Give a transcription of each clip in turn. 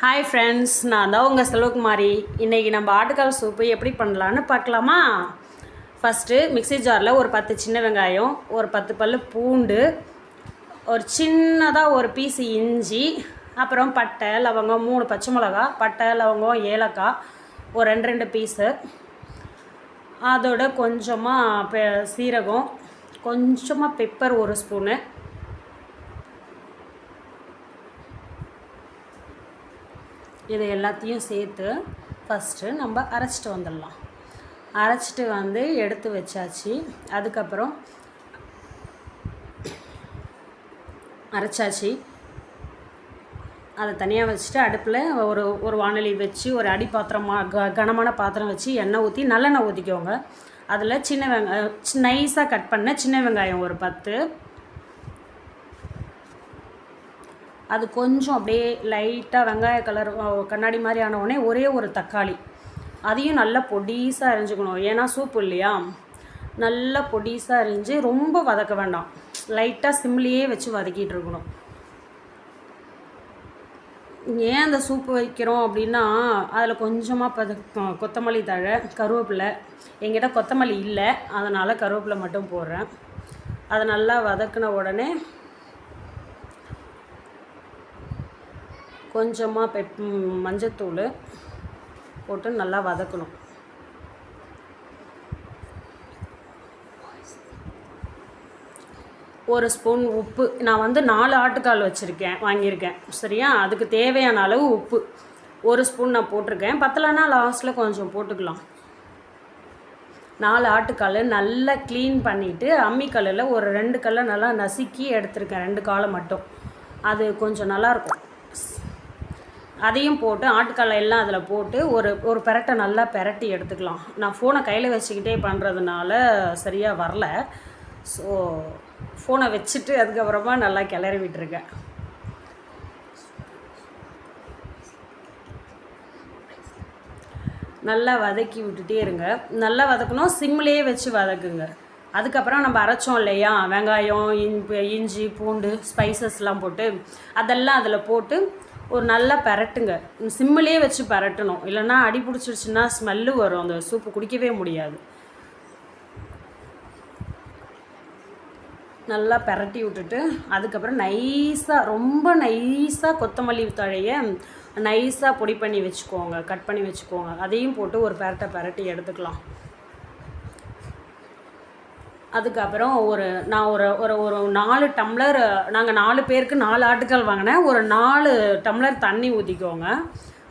Hi friends நான் தான் உங்கள் செல்வகுமாரி. இன்றைக்கி நம்ம ஆட்டுக்கால் சூப்பு எப்படி பண்ணலான்னு பார்க்கலாமா? ஃபஸ்ட்டு மிக்ஸி ஜாரில் ஒரு பத்து சின்ன வெங்காயம் ஒரு பத்து பல் பூண்டு ஒரு சின்னதாக ஒரு பீஸ் இஞ்சி அப்புறம் பட்டை லவங்கம் மூணு பச்சை மிளகா பட்டை லவங்கம் ஏலக்காய் ஒரு ரெண்டு ரெண்டு பீஸு அதோட கொஞ்சமாக பெ சீரகம் கொஞ்சமாக பெப்பர் ஒரு ஸ்பூனு இது எல்லாத்தையும் சேர்த்து ஃபஸ்ட்டு நம்ம அரைச்சிட்டு வந்துடலாம். அரைச்சிட்டு வந்து எடுத்து வச்சாச்சு. அதுக்கப்புறம் அரைச்சாச்சு. அதை தனியாக வச்சுட்டு அடுப்பில் ஒரு ஒரு வானொலி வச்சு ஒரு அடி பாத்திரமாக க கனமான பாத்திரம் வச்சு எண்ணெய் ஊற்றி நல்லெண்ணெய் ஊற்றிக்கோங்க அதில் சின்ன வெங்காயம் நைஸாக கட் பண்ண சின்ன வெங்காயம் ஒரு பத்து அது கொஞ்சம் அப்படியே லைட்டாக வெங்காய கலர் கண்ணாடி மாதிரி ஆன உடனே ஒரே ஒரு தக்காளி. அதையும் நல்லா பொடிசாக அரிஞ்சுக்கணும். ஏன்னா சூப்பு இல்லையா? நல்லா பொடிசாக அரிஞ்சு ரொம்ப வதக்க வேண்டாம். லைட்டாக சிம்லேயே வச்சு வதக்கிட்டு இருக்கணும். ஏன் அந்த சூப்பு வைக்கிறோம் அப்படின்னா அதில் கொஞ்சமாக பத கொத்தமல்லி தழை கருவேப்பிலை. எங்கிட்ட கொத்தமல்லி இல்லை. அதனால் கருவேப்பிலை மட்டும் போடுறேன். அதை நல்லா வதக்கின உடனே கொஞ்சமாக பெப் மஞ்சத்தூள் போட்டு நல்லா வதக்கணும். ஒரு ஸ்பூன் உப்பு. நான் வந்து நாலு ஆட்டுக்கால் வச்சுருக்கேன் வாங்கியிருக்கேன். சரியா? அதுக்கு தேவையான அளவு உப்பு. ஒரு ஸ்பூன் நான் போட்டிருக்கேன். பத்தலைன்னா லாஸ்ட்டில் கொஞ்சம் போட்டுக்கலாம். நாலு ஆட்டுக்கால் நல்லா க்ளீன் பண்ணிவிட்டு அம்மிக்கல்லில் ஒரு ரெண்டு கல்லை நல்லா நசுக்கி எடுத்திருக்கேன். ரெண்டு காலை மட்டும். அது கொஞ்சம் நல்லாயிருக்கும். அதையும் போட்டு ஆட்டுக்காலை எல்லாம் அதில் போட்டு ஒரு ஒரு பெரட்டை நல்லா பெரட்டி எடுத்துக்கலாம். நான் ஃபோனை கையில் வச்சுக்கிட்டே பண்ணுறதுனால சரியாக வரல. ஸோ ஃபோனை வச்சுட்டு அதுக்கப்புறமா நல்லா கிளறி விட்டுருக்கேன் நல்லா வதக்கி விட்டுட்டே இருங்க. நல்லா வதக்கணும் சிம்லேயே வச்சு வதக்குங்க. அதுக்கப்புறம் நம்ம அரைச்சோம் இல்லையா? வெங்காயம் இஞ்சி பூண்டு ஸ்பைசஸ்லாம் போட்டு அதெல்லாம் அதில் போட்டு ஒரு நல்லா பரட்டுங்க. சிம்மிலே வச்சு பரட்டணும். இல்லைன்னா அடி பிடிச்சிருச்சுன்னா ஸ்மெல்லு வரும். அந்த சூப்பு குடிக்கவே முடியாது. நல்லா பரட்டி விட்டுட்டு அதுக்கப்புறம் நைஸாக ரொம்ப நைஸாக கொத்தமல்லி தழைய நைஸாக பொடி பண்ணி வச்சுக்கோங்க. கட் பண்ணி வச்சுக்கோங்க. அதையும் போட்டு ஒரு பரட்டை பரட்டி எடுத்துக்கலாம். அதுக்கப்புறம் ஒரு நான் ஒரு ஒரு ஒரு நாலு டம்ளர் நாங்கள் நாலு பேருக்கு நாலு ஆட்டுக்கால் வாங்கினேன். ஒரு நாலு டம்ளர் தண்ணி ஊற்றிக்கோங்க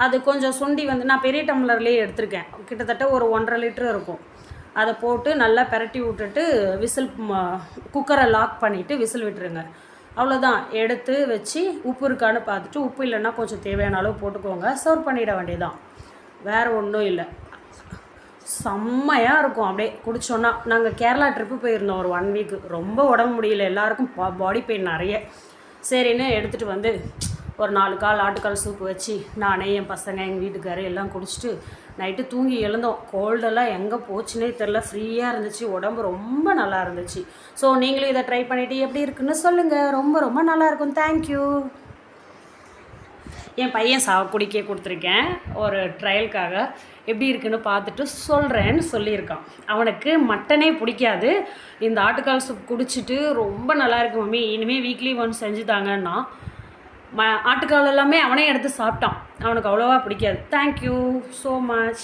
அது கொஞ்சம் சுண்டி வந்து நான் பெரிய டம்ளர்லேயே எடுத்திருக்கேன். கிட்டத்தட்ட ஒரு ஒன்றரை லிட்டர் இருக்கும். அதை போட்டு நல்லா பெரட்டி விட்டுட்டு விசில் குக்கரை லாக் பண்ணிவிட்டு விசில் விட்டுருங்க. அவ்வளோதான் எடுத்து வச்சு உப்பு இருக்கான்னு பார்த்துட்டு உப்பு இல்லைன்னா கொஞ்சம் தேவையான அளவு போட்டுக்கோங்க. சர்வ் பண்ணிட வேண்டியதான் வேறு ஒன்றும் இல்லை. செம்மையாக இருக்கும். அப்படியே குடிச்சோன்னா நாங்கள் கேரளா ட்ரிப்பு போயிருந்தோம் ஒரு ஒன் வீக்கு ரொம்ப உடம்பு முடியல. எல்லாருக்கும் பாடி பெயின் நிறைய. சரின்னு எடுத்துகிட்டு வந்து ஒரு நாலு கால் ஆட்டுக்கால் சூப்பு வச்சு நானே என் பசங்க எங்கள் வீட்டுக்காரு எல்லாம் குடிச்சிட்டு நைட்டு தூங்கி எழுந்தோம். கோல்டெல்லாம் எங்கே போச்சுன்னே தெரில ஃப்ரீயாக இருந்துச்சு. உடம்பு ரொம்ப நல்லா இருந்துச்சு. ஸோ நீங்களும் இதை ட்ரை பண்ணிவிட்டு எப்படி இருக்குன்னு சொல்லுங்கள் ரொம்ப ரொம்ப நல்லாயிருக்கும் தேங்க்யூ என் பையன் சா குடிக்க கொடுத்துருக்கேன். ஒரு ட்ரையலுக்காக எப்படி இருக்குன்னு பார்த்துட்டு சொல்கிறேன்னு சொல்லியிருக்கான். அவனுக்கு மட்டனே பிடிக்காது. இந்த ஆட்டுக்கால் சூப் குடிச்சிட்டு ரொம்ப நல்லாயிருக்கு மம்மி. இனிமேல் வீக்லி ஒன் செஞ்சு தாங்கன்னா ம ஆட்டுக்கால் எல்லாமே அவனே எடுத்து சாப்பிட்டான். அவனுக்கு அவ்வளோவா பிடிக்காது. Thank you so much